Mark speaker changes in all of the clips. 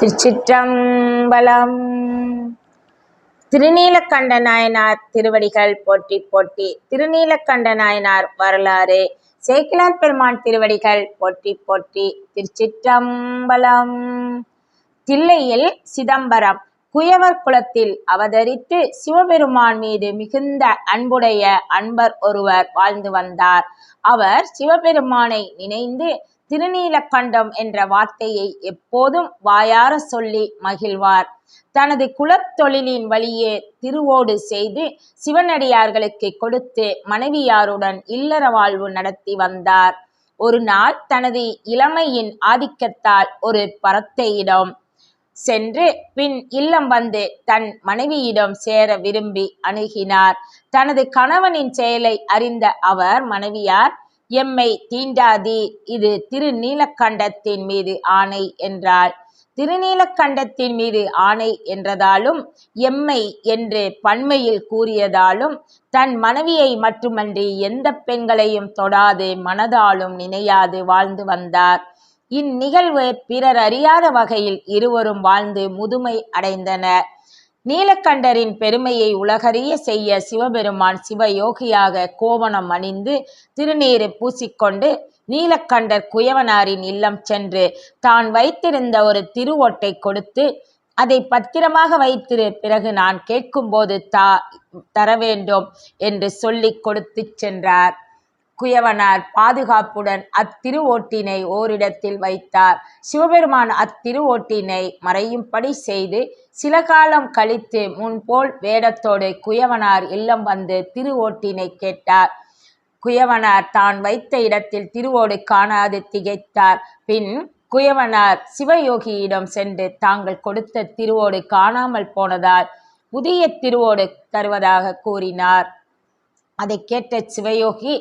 Speaker 1: திருச்சிற்றம்பலம். திருநீலக்கண்ட நாயனார் திருவடிகள் போட்டி போட்டி திருநீலக்கண்ட நாயனார் வரலாறு. சேக்கிலார் பெருமான் திருவடிகள் போட்டி போட்டி திருச்சிற்றம்பலம். தில்லையில் சிதம்பரம் குயவர் குலத்தில் அவதரித்து சிவபெருமான் மீது மிகுந்த அன்புடைய அன்பர் ஒருவர் வாழ்ந்து வந்தார். அவர் சிவபெருமானை நினைந்து திருநீலகண்டம் என்ற வார்த்தையை எப்போதும் வாயார சொல்லி மகிழ்வார். தனது குலத்தொழிலின் வழியே திருவோடு செய்து சிவனடியார்களுக்கு கொடுத்து மனைவியாருடன் இல்லற வாழ்வு நடத்தி வந்தார். ஒரு நாள் தனது இளமையின் ஆதிக்கத்தால் ஒரு பரத்தையிடம் சென்று பின் இல்லம் வந்து தன் மனைவியிடம் சேர விரும்பி அணுகினார். தனது கணவனின் செயலை அறிந்த அவர் மனைவியார் எம்மை தீண்டாதீர் இது திருநீலக்கண்டத்தின் மீது ஆணை என்றாள். திருநீலக்கண்டத்தின் மீது ஆணை என்றதாலும் எம்மை என்று பன்மையில் கூறியதாலும் தன் மனைவியை மட்டுமன்றி எந்த பெண்களையும் தொடாது மனதாலும் நினையாது வாழ்ந்து வந்தார். இந்நிகழ்வு பிறர் அறியாத வகையில் இருவரும் வாழ்ந்து முதுமை அடைந்தனர். நீலகண்டரின் பெருமையை உலகறிய செய்ய சிவபெருமான் சிவயோகியாக கோவணம் அணிந்து திருநீறு பூசிக்கொண்டு நீலகண்டர் குயவனாரின் இல்லம் சென்று தான் வைத்திருந்த ஒரு திருவோட்டை கொடுத்து அதை பத்திரமாக வைத்திரு பிறகு நான் கேட்கும்போது தா தர வேண்டும் என்று சொல்லிக் கொடுத்து சென்றார். குயவனார் பாதுகாப்புடன் அத்திருவோட்டினை ஓரிடத்தில் வைத்தார். சிவபெருமான் அத்திருவோட்டினை மறையும்படி செய்து சில காலம் கழித்து முன்போல் வேடத்தோடு குயவனார் இல்லம் வந்து திருவோட்டினை கேட்டார். குயவனார் தான் வைத்த இடத்தில் திருவோடு காணாது திகைத்தார். பின் குயவனார் சிவயோகியிடம் சென்று தாங்கள் கொடுத்த திருவோடு காணாமல் போனதால் புதிய திருவோடு தருவதாக கூறினார். அதை கேட்ட சிவயோகி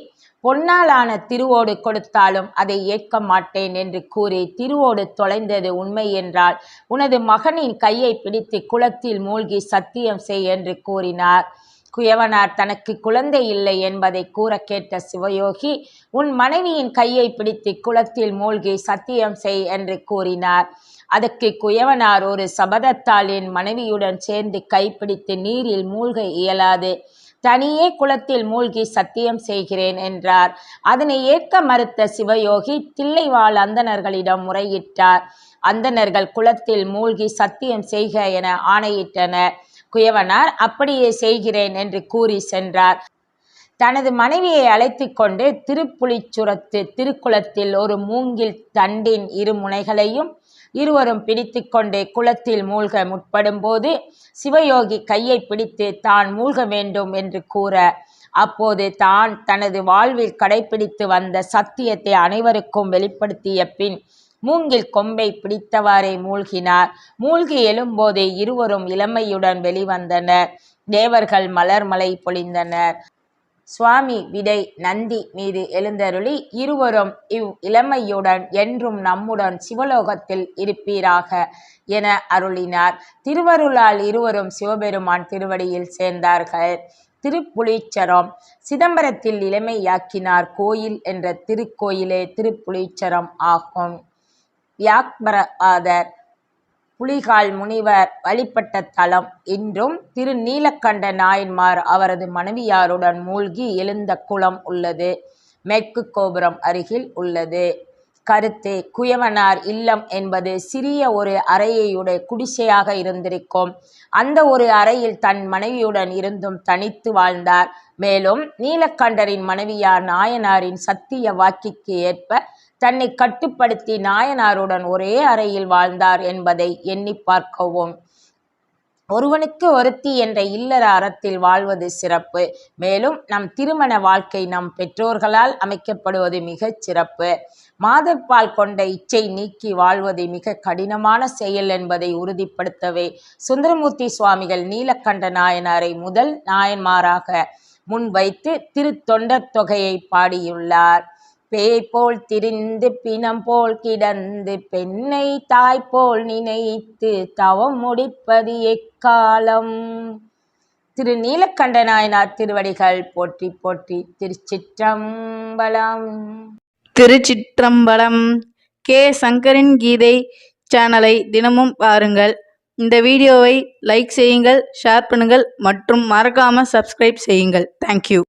Speaker 1: பொன்னாலான திருவோடு கொடுத்தாலும் அதை ஏற்க மாட்டேன் என்று கூறி திருவோடு தொலைந்தது உண்மை என்றால் உனது மகனின் கையை பிடித்து குளத்தில் மூழ்கி சத்தியம் செய் என்று கூறினார். குயவனார் தனக்கு குழந்தை இல்லை என்பதை கூற கேட்ட சிவயோகி உன் மனைவியின் கையை பிடித்து குளத்தில் மூழ்கி சத்தியம் செய் என்று கூறினார். அதற்கு குயவனார் ஒரு சபதத்தால் என் மனைவியுடன் சேர்ந்து கைப்பிடித்து நீரில் மூழ்க இயலாது. தனியே குளத்தில் மூழ்கி சத்தியம் செய்கிறேன் என்றார். அதனை ஏற்க மறுத்த சிவயோகி தில்லைவாழ் அந்தணர்களிடம் முறையிட்டார். அந்தணர்கள் குளத்தில் மூழ்கி சத்தியம் செய்க என ஆணையிட்டனர். குயவனார் அப்படியே செய்கிறேன் என்று கூறி சென்றார். தனது மனைவியை அழைத்து கொண்டு திருப்புலிச்சுரத்து திருக்குளத்தில் ஒரு மூங்கில் தண்டின் இரு முனைகளையும் இருவரும் பிடித்து கொண்டு குளத்தில் மூழ்க முற்படும்போது சிவயோகி கையை பிடித்து தான் மூழ்க வேண்டும் என்று கூற அப்போது தான் தனது வாழ்வில் கடைபிடித்து வந்த சத்தியத்தை அனைவருக்கும் வெளிப்படுத்திய பின் மூங்கில் கொம்பை பிடித்தவாறே மூழ்கினார். மூழ்கி எழும்போது இருவரும் இளமையுடன் வெளிவந்தனர். தேவர்கள் மலர் மலை பொழிந்தனர். சுவாமி விடை நந்தி மீது எழுந்தருளி இருவரும் இவ் இளமையுடன் என்றும் நம்முடன் சிவலோகத்தில் இருப்பீராக என அருளினார். திருவருளால் இருவரும் சிவபெருமான் திருவடியில் சேர்ந்தார்கள். திருப்புளிச்சரம் சிதம்பரத்தில் இளமையாக்கினார் கோயில் என்ற திருக்கோயிலே திருப்புளிச்சரம் ஆகும். வியாக்பரவாதர் புலிகால் முனிவர் வழிபட்ட தலம் இன்றும் திருநீலகண்ட நாயன்மார் அவரது மனைவியாருடன் மூழ்கி எழுந்த குளம் உள்ளது. மேற்கு கோபுரம் அருகில் உள்ளது. கருத்து குயவனார் இல்லம் என்பது சிறிய ஒரு அறையுடைய குடிசையாக இருந்திருக்கும். அந்த ஒரு அறையில் தன் மனைவியுடன் இருந்தும் தனித்து வாழ்ந்தார். மேலும் நீலகண்டரின் மனைவியார் நாயனாரின் சத்திய வாக்கிற்கு ஏற்ப தன்னை கட்டுப்படுத்தி நாயனாருடன் ஒரே அறையில் வாழ்ந்தார் என்பதை எண்ணி பார்க்கவும். ஒருவனுக்கு ஒருத்தி என்ற இல்லற அறத்தில் வாழ்வது சிறப்பு. மேலும் நம் திருமண வாழ்க்கை நம் பெற்றோர்களால் அமைக்கப்படுவது மிகச் சிறப்பு. மாதப்பால் கொண்ட இச்சை நீக்கி வாழ்வது மிக கடினமான செயல் என்பதை உறுதிப்படுத்தவே சுந்தரமூர்த்தி சுவாமிகள் நீலகண்ட நாயனாரை முதல் நாயன்மாராக முன்வைத்து திருத்தொண்டர் தொகையை பாடியுள்ளார். பேய் போல் திரிந்து பிணம் போல் கிடந்து பெண்ணை தாய் போல் நினைத்து தவம் முடிப்பது எக்காலம்? திரு நீலக்கண்ட நாயனார் திருவடிகள் போற்றி போற்றி திருச்சிற்றம்பலம்.
Speaker 2: திருச்சிற்றம்பலம். கே. சங்கரின் கீதை சேனலை தினமும் பாருங்கள். இந்த வீடியோவை லைக் செய்யுங்கள் ஷேர் பண்ணுங்கள் மற்றும் மறக்காமல் சப்ஸ்கிரைப் செய்யுங்கள். தேங்க்யூ